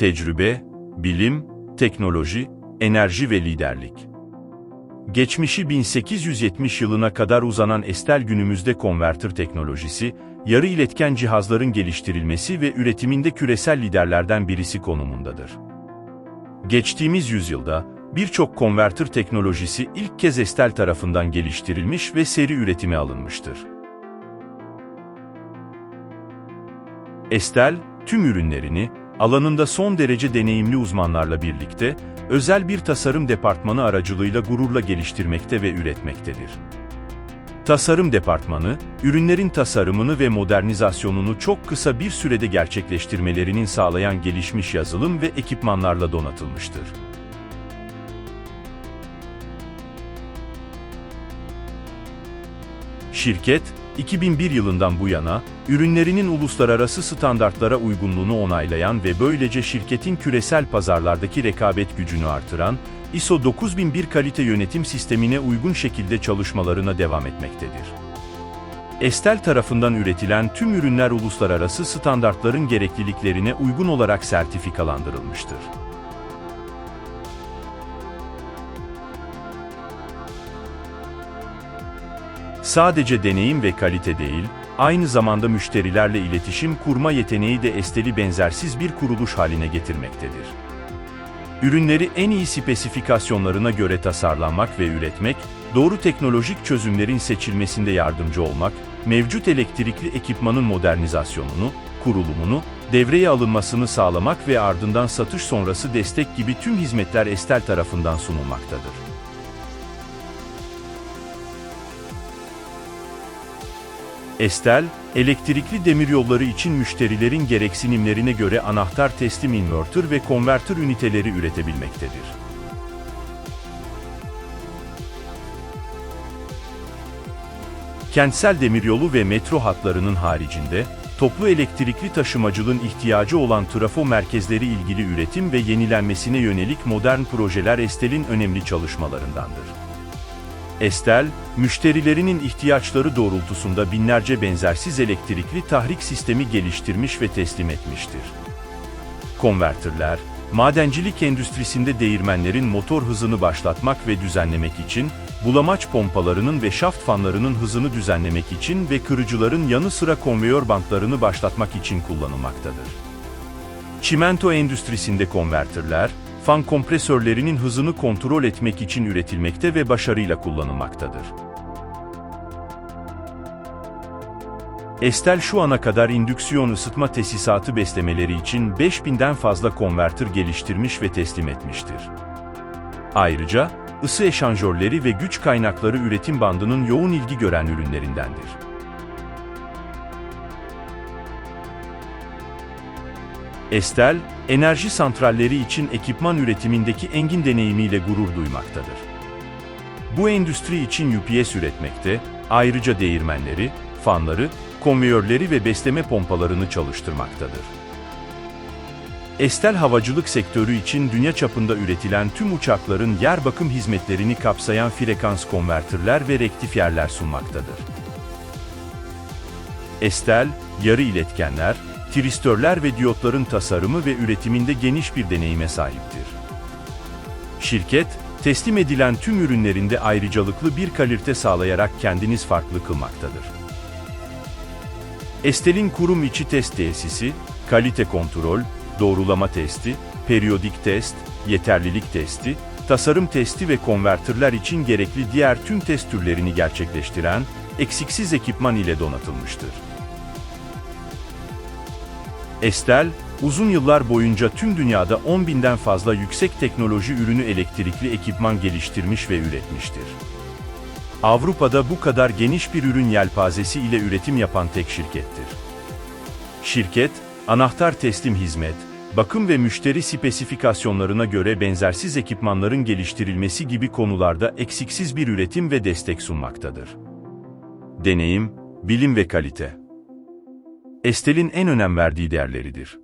tecrübe, bilim, teknoloji, enerji ve liderlik. Geçmişi 1870 yılına kadar uzanan Estel günümüzde konvertör teknolojisi, yarı iletken cihazların geliştirilmesi ve üretiminde küresel liderlerden birisi konumundadır. Geçtiğimiz yüzyılda, birçok konvertör teknolojisi ilk kez Estel tarafından geliştirilmiş ve seri üretime alınmıştır. Estel, tüm ürünlerini, alanında son derece deneyimli uzmanlarla birlikte, özel bir tasarım departmanı aracılığıyla gururla geliştirmekte ve üretmektedir. Tasarım departmanı, ürünlerin tasarımını ve modernizasyonunu çok kısa bir sürede gerçekleştirmelerinin sağlayan gelişmiş yazılım ve ekipmanlarla donatılmıştır. Şirket, 2001 yılından bu yana, ürünlerinin uluslararası standartlara uygunluğunu onaylayan ve böylece şirketin küresel pazarlardaki rekabet gücünü artıran, ISO 9001 kalite yönetim sistemine uygun şekilde çalışmalarına devam etmektedir. Estel tarafından üretilen tüm ürünler uluslararası standartların gerekliliklerine uygun olarak sertifikalandırılmıştır. Sadece deneyim ve kalite değil, aynı zamanda müşterilerle iletişim kurma yeteneği de Estel'i benzersiz bir kuruluş haline getirmektedir. Ürünleri en iyi spesifikasyonlarına göre tasarlanmak ve üretmek, doğru teknolojik çözümlerin seçilmesinde yardımcı olmak, mevcut elektrikli ekipmanın modernizasyonunu, kurulumunu, devreye alınmasını sağlamak ve ardından satış sonrası destek gibi tüm hizmetler Estel tarafından sunulmaktadır. Estel, elektrikli demiryolları için müşterilerin gereksinimlerine göre anahtar teslim inverter ve konvertör üniteleri üretebilmektedir. Kentsel demiryolu ve metro hatlarının haricinde, toplu elektrikli taşımacılığın ihtiyacı olan trafo merkezleri ilgili üretim ve yenilenmesine yönelik modern projeler Estel'in önemli çalışmalarındandır. Estel, müşterilerinin ihtiyaçları doğrultusunda binlerce benzersiz elektrikli tahrik sistemi geliştirmiş ve teslim etmiştir. Konvertörler, madencilik endüstrisinde değirmenlerin motor hızını başlatmak ve düzenlemek için, bulamaç pompalarının ve şaft fanlarının hızını düzenlemek için ve kırıcıların yanı sıra konveyör bantlarını başlatmak için kullanılmaktadır. Çimento endüstrisinde konvertörler, fan kompresörlerinin hızını kontrol etmek için üretilmekte ve başarıyla kullanılmaktadır. Estel şu ana kadar indüksiyon ısıtma tesisatı beslemeleri için 5000'den fazla konvertör geliştirmiş ve teslim etmiştir. Ayrıca, ısı eşanjörleri ve güç kaynakları üretim bandının yoğun ilgi gören ürünlerindendir. Estel, enerji santralleri için ekipman üretimindeki engin deneyimiyle gurur duymaktadır. Bu endüstri için UPS üretmekte, ayrıca değirmenleri, fanları, konveyörleri ve besleme pompalarını çalıştırmaktadır. Estel havacılık sektörü için dünya çapında üretilen tüm uçakların yer bakım hizmetlerini kapsayan frekans konvertörler ve rektifiyerler sunmaktadır. Estel, yarı iletkenler, tristörler ve diyotların tasarımı ve üretiminde geniş bir deneyime sahiptir. Şirket, teslim edilen tüm ürünlerinde ayrıcalıklı bir kalite sağlayarak kendiniz farklı kılmaktadır. Estel'in kurum içi test tesisi, kalite kontrol, doğrulama testi, periyodik test, yeterlilik testi, tasarım testi ve konvertörler için gerekli diğer tüm test türlerini gerçekleştiren, eksiksiz ekipman ile donatılmıştır. Estel, uzun yıllar boyunca tüm dünyada 10 binden fazla yüksek teknoloji ürünü elektrikli ekipman geliştirmiş ve üretmiştir. Avrupa'da bu kadar geniş bir ürün yelpazesi ile üretim yapan tek şirkettir. Şirket, anahtar teslim hizmet, bakım ve müşteri spesifikasyonlarına göre benzersiz ekipmanların geliştirilmesi gibi konularda eksiksiz bir üretim ve destek sunmaktadır. Deneyim, bilim ve kalite. Estel'in en önem verdiği değerleridir.